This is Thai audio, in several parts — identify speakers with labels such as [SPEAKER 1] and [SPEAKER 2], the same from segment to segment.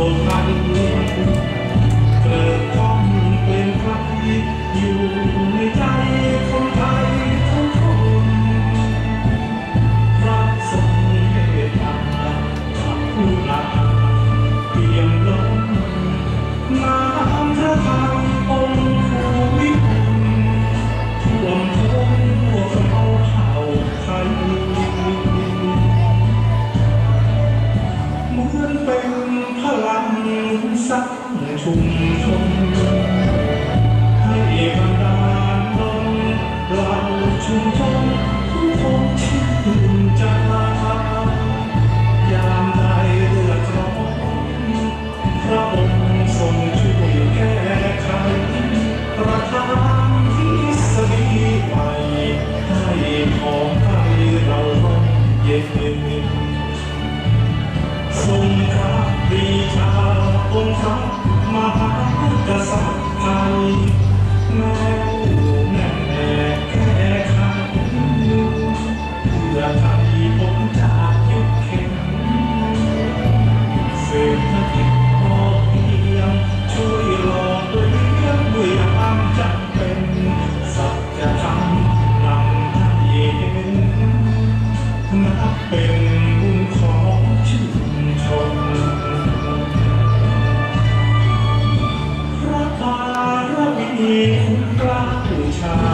[SPEAKER 1] มันเกิดความเป็นพันอยู่ในใจ Thank you. Uh,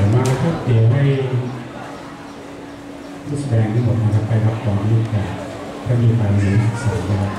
[SPEAKER 1] ดี๋ยมาค
[SPEAKER 2] รับเดี๋ยวให้ผู้แสดงทั้งหมดนะครับไปรับของนี่แต่ถ้ามีไปสามนะครับ